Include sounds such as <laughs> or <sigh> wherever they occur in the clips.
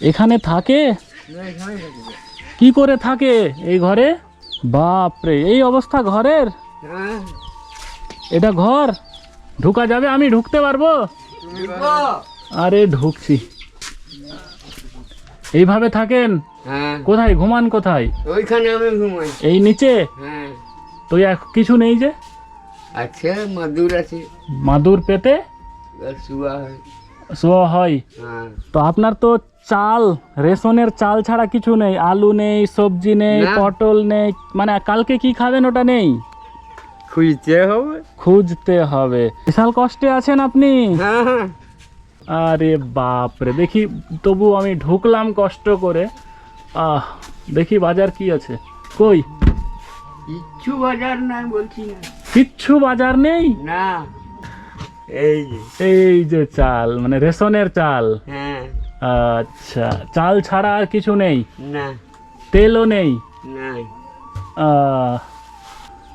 এখানে থাকে? কি করে থাকে এই ঘরে? বাপরে এই অবস্থা ঘরের? এটা ঘর? ঢুকা যাবে আমি ঢুকতে পারব? আরে ঢুকছি। এইভাবে থাকেন? হ্যাঁ। কোথায়? ঘুমান কোথায়? ওইখানে আমি ঘুমাই। এই নিচে? হ্যাঁ। তো এক কিছু নেই যে? আচ্ছা মাদুর আছে। মাদুর পেতে? শুয়া হয়। শোয়া হয়। হ্যাঁ। তো আপনার তো চাল রেশনের চাল ছাড়া কিছু নেই আলু নেই সবজি নেই পটল নেই মানে কালকে কি খাবেন ওটা নেই? খুঁজতে হবে। খুঁজতে হবে। বিশাল কষ্টে আছেন আপনি? হ্যাঁ। আরে বাপরে দেখি তবু আমি ঢুকলাম কষ্ট করে। আহ দেখি বাজার কি আছে। কই? কিচ্ছু বাজার নাই বলছি না। কিচ্ছু বাজার নেই? না। এই যে। এই যে চাল মানে রেশনের চাল। হ্যাঁ। আচ্ছা চাল ছাড়া আর কিছু নেই? না। তেলও নেই?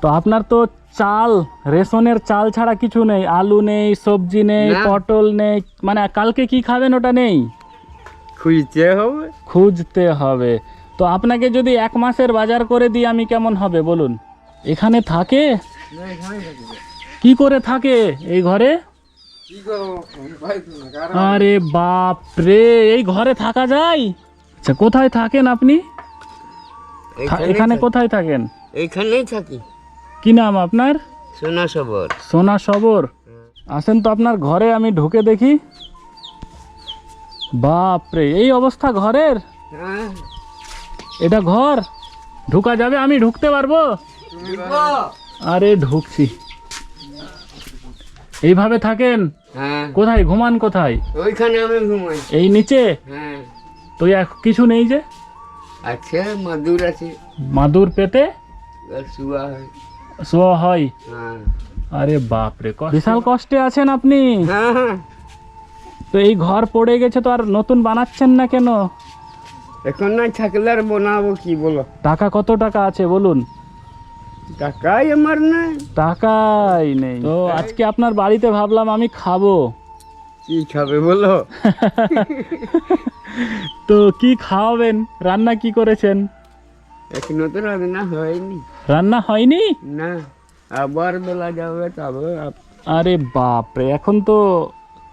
তো আপনার তো চাল রেশনের চাল ছাড়া কিছু নেই? আলু নেই সবজি নেই পটল নেই মানে কালকে কি খাবেন ওটা নেই? খুঁজতে হবে। খুঁজতে হবে। তো আপনাকে যদি এক মাসের বাজার করে দিই আমি কেমন হবে বলুন? এখানে থাকে। কি করে থাকে এই ঘরে? আরে বাপ রে এই ঘরে থাকা যায়? আচ্ছা কোথায় থাকেন আপনি? এখানে কোথায় থাকেন? এইখানেই থাকি। কি নাম আপনার? সোনা সবর। সোনা সবর। আসেন তো আপনার ঘরে আমি ঢুকে দেখি। বাপ রে এই অবস্থা ঘরের? হ্যাঁ। এটা ঘর? ঢুকা যাবে আমি ঢুকতে পারব? আরে ঢুকছি। এইভাবে থাকেন? হ্যাঁ। কোথায়? ঘুমান কোথায়? ওইখানে আমি ঘুমাই। এই নিচে? হ্যাঁ। তো এক- কিছু নেই যে? আছে মাদুর আছে। মাদুর পেতে? শুয়া হয়। শোয়া হয়? হ্যাঁ। আরে বাপ রে বিশাল কষ্টে আছেন আপনি। হ্যাঁ তো এই ঘর পড়ে গেছে তো আর নতুন বানাচ্ছেন না কেন? এখন না থাকলে আর বানাবো কি বলো? টাকা কত টাকা আছে বলুন? টাকাই আমার নাই। টাকাই নেই। তো আজকে আপনার বাড়িতে ভাবলাম আমি খাব। কি খাবে বলো? <laughs> তো কি খাওয়াবেন? রান্না কি করেছেন? এখনও তো রান্না হয়নি। রান্না হয়নি? না আবার বেলা যাবে তবে আরে বাপ রে এখন তো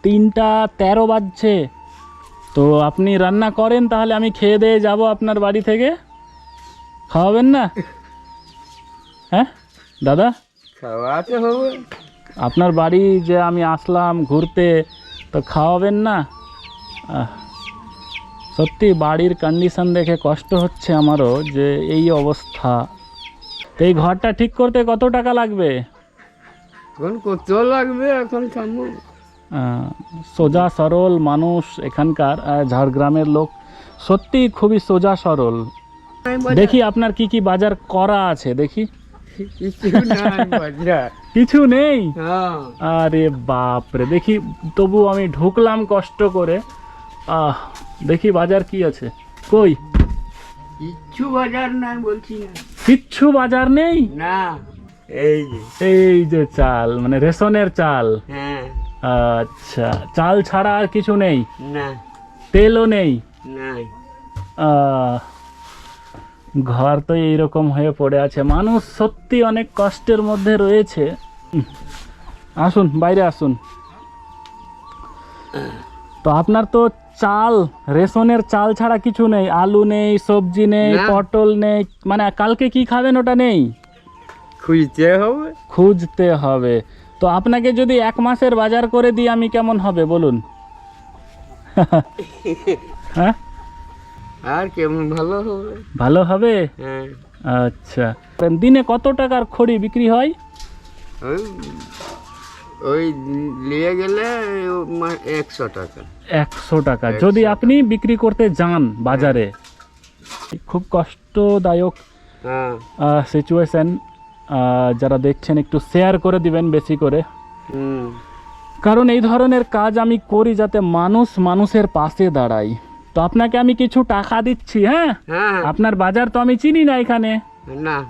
তিনটা তেরো বাজছে। তো আপনি রান্না করেন তাহলে আমি খেয়ে দিয়ে যাব আপনার বাড়ি থেকে। খাওয়াবেন না? <laughs> হ্যাঁ? দাদা? খাওয়াতে হবে। আপনার বাড়ি যে আমি আসলাম ঘুরতে তো খাওয়াবেন না? সত্যি বাড়ির কন্ডিশন দেখে কষ্ট হচ্ছে আমারও যে এই অবস্থা। তো এই ঘরটা ঠিক করতে কত টাকা লাগবে? এখন কত লাগবে? এখন সোজা সরল মানুষ এখানকার ঝাড়গ্রামের লোক। সত্যি খুবই সোজা সরল। দেখি আপনার কি কি বাজার করা আছে দেখি। কিছু নাই বাজার কিছু নেই? হ্যাঁ। আরে বাপ রে দেখি তবু আমি ঢুকলাম কষ্ট করে। আহ দেখি বাজার কি আছে। কই? কিচ্ছু বাজার নাই বলছি না। কিচ্ছু বাজার নেই? না। এই যে। এই যে চাল মানে রেশনের চাল। হ্যাঁ। আচ্ছা চাল ছাড়া আর কিছু নেই? না। তেলও নেই? নাই। আহ, ঘর তো এইরকম হয়ে পড়ে আছে। মানুষ সত্যি অনেক কষ্টের মধ্যে রয়েছে। আসুন বাইরে আসুন। তো আপনার তো চাল রেশনের চাল ছাড়া কিছু নেই। আলু নেই সবজি নেই পটল নেই। মানে কালকে কি খাবেন ওটা নেই? খুঁজতে হবে। খুঁজতে হবে। তো আপনাকে যদি এক মাসের বাজার করে দিই আমি কেমন হবে বলুন? <laughs> হ্যাঁ? আর কেমন ভালো হবে? ভালো হবে? হ্যাঁ। আচ্ছা। দিনে কত টাকার খড়ি বিক্রি হয়? ওই ওই নিয়ে গেলে একশো টাকা। একশো টাকা। যদি আপনি বিক্রি করতে যান বাজারে খুব কষ্টদায়ক হ্যাঁ। সিচুয়েশন যারা দেখছেন একটু শেয়ার করে দিবেন বেশি করে। কারণ এই ধরনের কাজ আমি করি যাতে মানুষ মানুষের পাশে দাঁড়ায়। তো আপনাকে আমি কিছু টাকা দিচ্ছি হ্যাঁ? হ্যাঁ আপনার বাজার তো আমি চিনি না এখানে। না।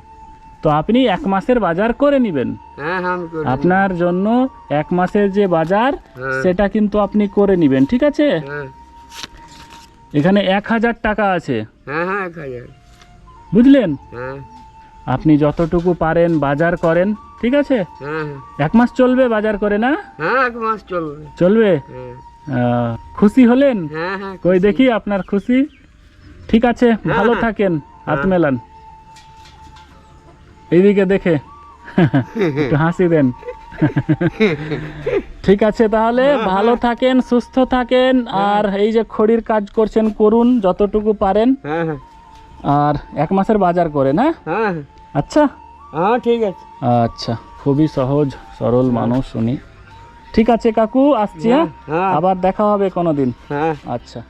তো আপনি এক মাসের বাজার করে নেবেন। হ্যাঁ। আপনার জন্য এক মাসের যে বাজার হ্যাঁ। সেটা কিন্তু আপনি করে নেবেন ঠিক আছে? হ্যাঁ। এখানে এক হাজার টাকা আছে। হ্যাঁ হ্যাঁ বুঝলেন? হ্যাঁ। আপনি যতটুকু পারেন বাজার করেন ঠিক আছে? হ্যাঁ হ্যাঁ। এক মাস চলবে বাজার করে না? হ্যাঁ এক মাস চলবে। চলবে? হ্যাঁ। খুশি হলেন? হ্যাঁ হ্যাঁ কই দেখি আপনার খুশি? ঠিক আছে ভালো হ্যাঁ। থাকেন হাত মেলান এইদিকে দেখে একটু হাসি দেন। ঠিক আছে তাহলে ভালো থাকেন সুস্থ থাকেন আর এই যে খড়ির কাজ করছেন করুন যতটুকু পারেন। আর এক মাসের বাজার করেন হ্যাঁ? আচ্ছা? হ্যাঁ ঠিক আছে। আচ্ছা খুবই সহজ সরল মানুষ উনি। ঠিক আছে কাকু আসছি হ্যাঁ? হ্যাঁ আবার দেখা হবে কোনোদিন। হ্যাঁ। আচ্ছা।